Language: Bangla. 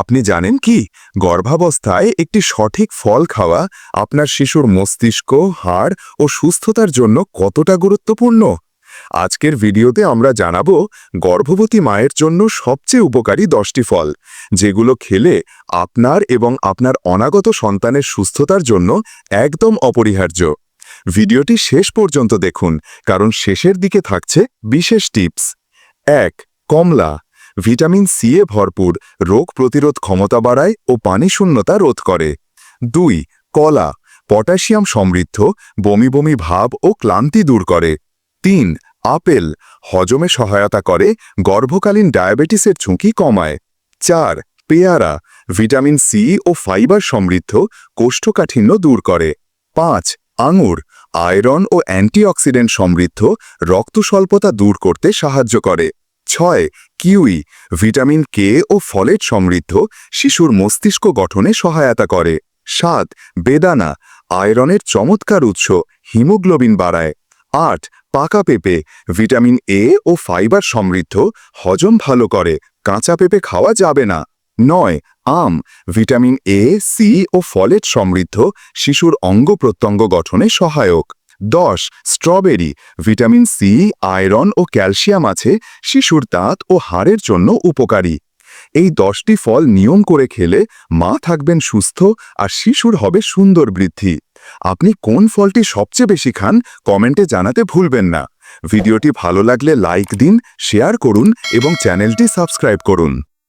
আপনি জানেন কি? গর্ভাবস্থায় একটি সঠিক ফল খাওয়া আপনার শিশুর মস্তিষ্ক, হাড় ও সুস্থতার জন্য কতটা গুরুত্বপূর্ণ? আজকের ভিডিওতে আমরা জানাব গর্ভবতী মায়ের জন্য সবচেয়ে উপকারী দশটি ফল, যেগুলো খেলে আপনার এবং আপনার অনাগত সন্তানের সুস্থতার জন্য একদম অপরিহার্য। ভিডিওটি শেষ পর্যন্ত দেখুন, কারণ শেষের দিকে থাকছে বিশেষ টিপস। এক, কমলা। ভিটামিন সি এ ভরপুর, রোগ প্রতিরোধ ক্ষমতা বাড়ায় ও পানি শূন্যতা রোধ করে। দুই, কলা, পটাশিয়াম সমৃদ্ধ, বমি বমি ভাব ও ক্লান্তি দূর করে। তিন, আপেল, হজমে সহায়তা করে, গর্ভকালীন ডায়াবেটিসের ঝুঁকি কমায়। চার, পেয়ারা, ভিটামিন সি ও ফাইবার সমৃদ্ধ, কোষ্ঠকাঠিন্য দূর করে। পাঁচ, আঙুর, আয়রন ও অ্যান্টিঅক্সিডেন্ট সমৃদ্ধ রক্ত স্বল্পতা দূর করতে সাহায্য করে। ছয়, কিউই, ভিটামিন কে ও ফলেট সমৃদ্ধ শিশুর মস্তিষ্ক গঠনে সহায়তা করে। সাত, বেদানা, আয়রনের চমৎকার উৎস, হিমোগ্লোবিন বাড়ায়। আট, পাকা পেঁপে, ভিটামিন এ ও ফাইবার সমৃদ্ধ, হজম ভালো করে, কাঁচা পেঁপে খাওয়া যাবে না। নয়, আম, ভিটামিন এ, সি ও ফলেট সমৃদ্ধ, শিশুর অঙ্গ প্রত্যঙ্গ গঠনে সহায়ক। দশ, স্ট্রবেরি, ভিটামিন সি, আয়রন ও ক্যালসিয়াম আছে, শিশুর দাঁত ও হাড়ের জন্য উপকারী। এই দশটি ফল নিয়ম করে খেলে মা থাকবেন সুস্থ আর শিশুর হবে সুন্দর বৃদ্ধি। আপনি কোন ফলটি সবচেয়ে বেশি খান কমেন্টে জানাতে ভুলবেন না। ভিডিওটি ভালো লাগলে লাইক দিন, শেয়ার করুন এবং চ্যানেলটি সাবস্ক্রাইব করুন।